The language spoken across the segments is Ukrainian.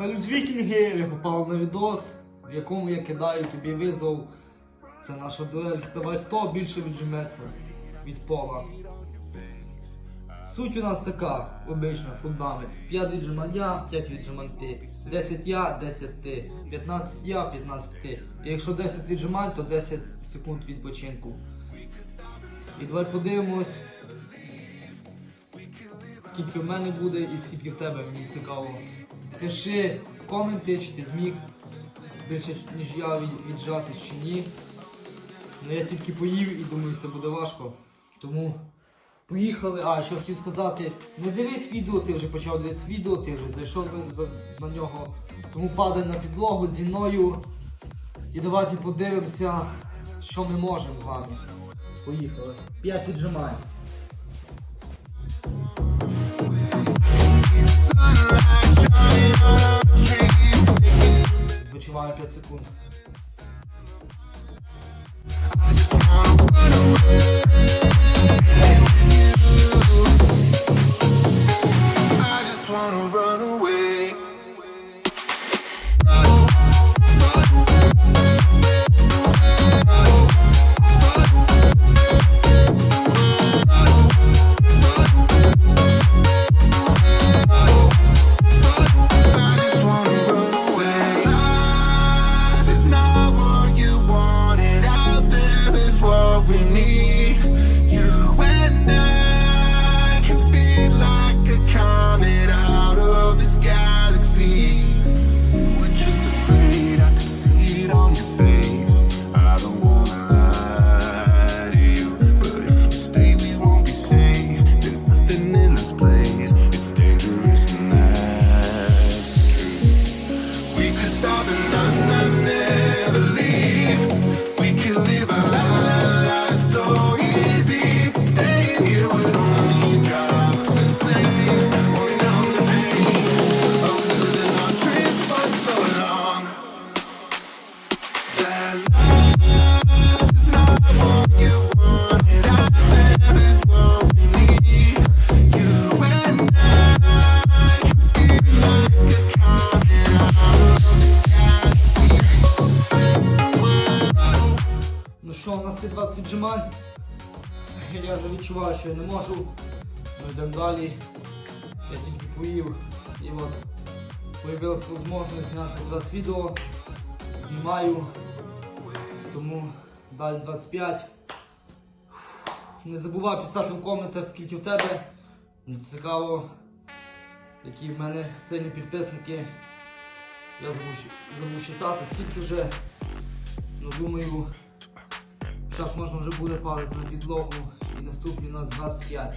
Салют вікінги, ви попали на відос, в якому я кидаю тобі визов. Це наша дуель. Давай хто більше віджиметься від пола. Суть у нас така, обична, фундамент. 5 віджимань я, 5 віджимань ти. 10 я, 10 ти. 15 я, 15 ти. І якщо 10 віджимань, то 10 секунд відпочинку. І давай подивимось, скільки в мене буде і скільки в тебе, мені цікаво. Пиши в коменти, чи ти зміг більше, ніж я від- віджати чи ні. Ну я тільки поїв і думаю, це буде важко. Тому поїхали. А, що хотів сказати, не дивись відео, ти вже почав дивитися відео, ти вже зайшов на, нього. Тому падай на підлогу зі мною. І давайте подивимося, що ми можемо з вами. Поїхали. 5 віджимань. Відпочиваю 5 секунд. 15-20 віджимань. Я вже відчуваю, що я не можу. Ми йдемо далі. Я тільки поїв. І от появилася можливість зняти 20 відео. Знімаю. Тому далі 25. Не забувай писати в коментар, скільки в тебе. Мені цікаво, які в мене сильні підписники. Я забув читати, скільки вже. Ну, думаю. Зараз можна вже буде падати на підлогу і наступні у нас 25.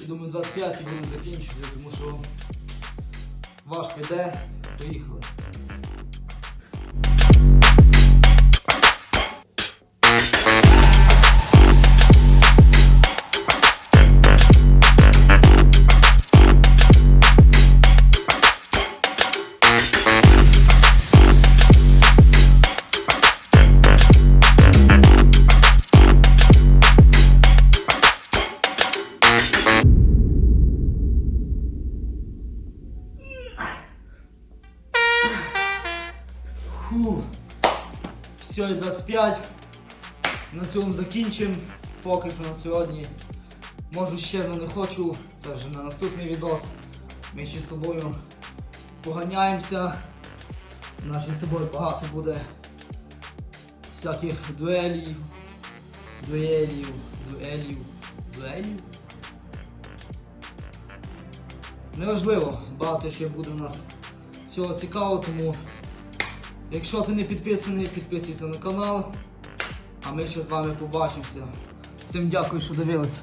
Я думаю 25 і будемо закінчувати, тому що важко йде. Поїхали. Все, і 25. На цьому закінчимо. Поки що на сьогодні. Можу ще, але не хочу. Це вже на наступний відос. Ми ще з тобою поганяємося. У нас ще з тобою багато буде всяких дуелів. Дуелів. Дуелів. Дуелів. Неважливо, багато ще буде у нас всього цікавого, тому якщо ти не підписаний, підписуйся на канал. А ми ще з вами побачимося. Всім дякую, що дивилися.